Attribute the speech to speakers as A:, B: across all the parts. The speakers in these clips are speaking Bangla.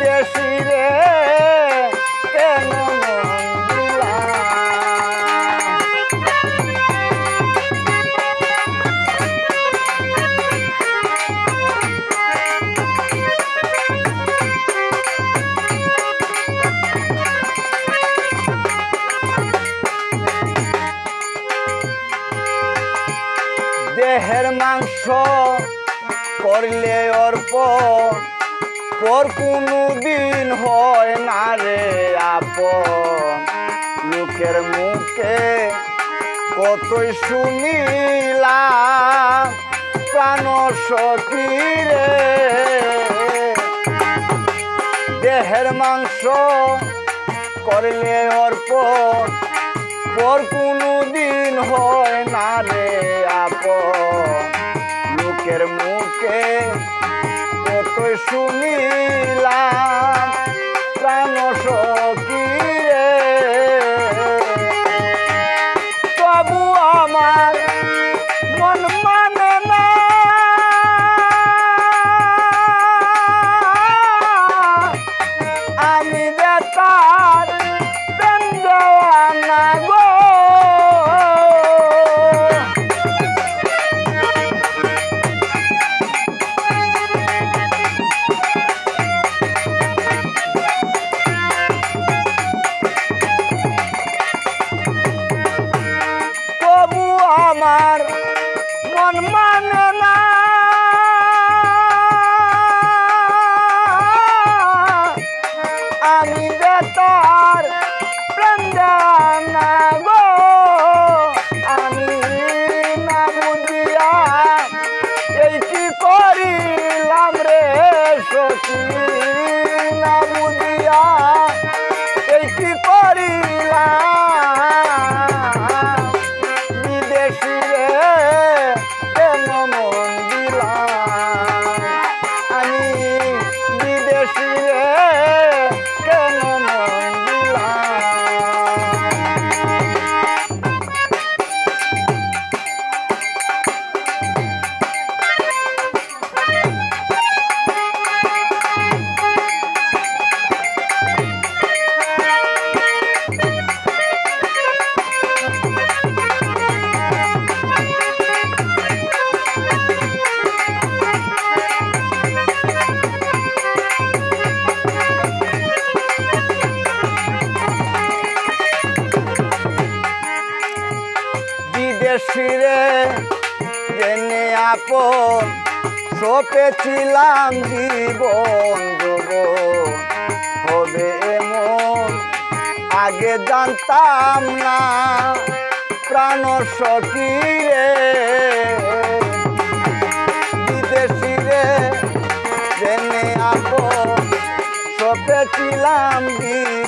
A: বিদেশি রে কেন দেহের মাংস করলে অর্পণ পর কোনো দিন হয় না রে আপন। লোকের মুখে কতই শুনিলাম প্রাণ সখী রে। দেহের মাংস করলে অর্পণ, পর কোনো দিন হয় না রে আপন। লোকের মুখে শুনিলাম প্রাণ সখী না আপন সপেছিলাম জীবন যুব হবে এমন, আগে জানতাম না, প্রাণ সখী রে। বিদেশিরে জেনে আপন সপেছিলাম জীবন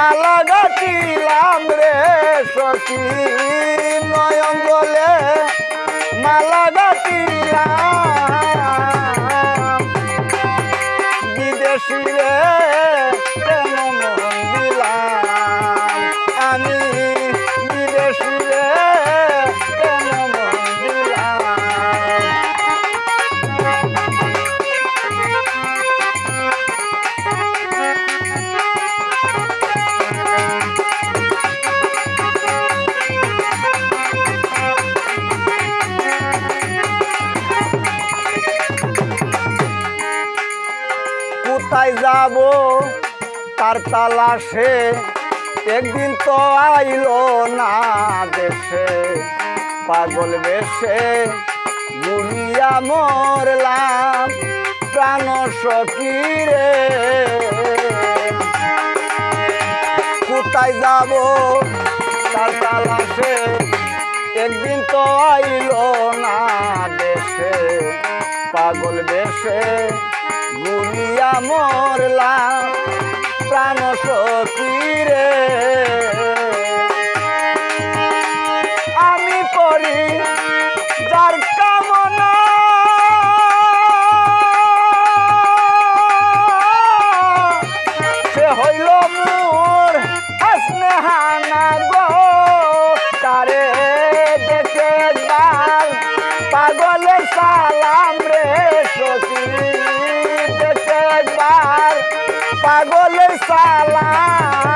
A: মালা গাছিলাম রে সখী নয়ন জলে মালা বিদেশি রে কোথায় যাব, তার তালাশে একদিন তো আইলো না দেশে। পাগল বেশে গুলিয়া মরলাম, প্রাণ সকিরে কোথায় যাব, তার তালাশে একদিন তো আইলো না দেশে। পাগল বেশে গুলিয়া মরলাম প্রাণ সকিরে পাগলের সালাম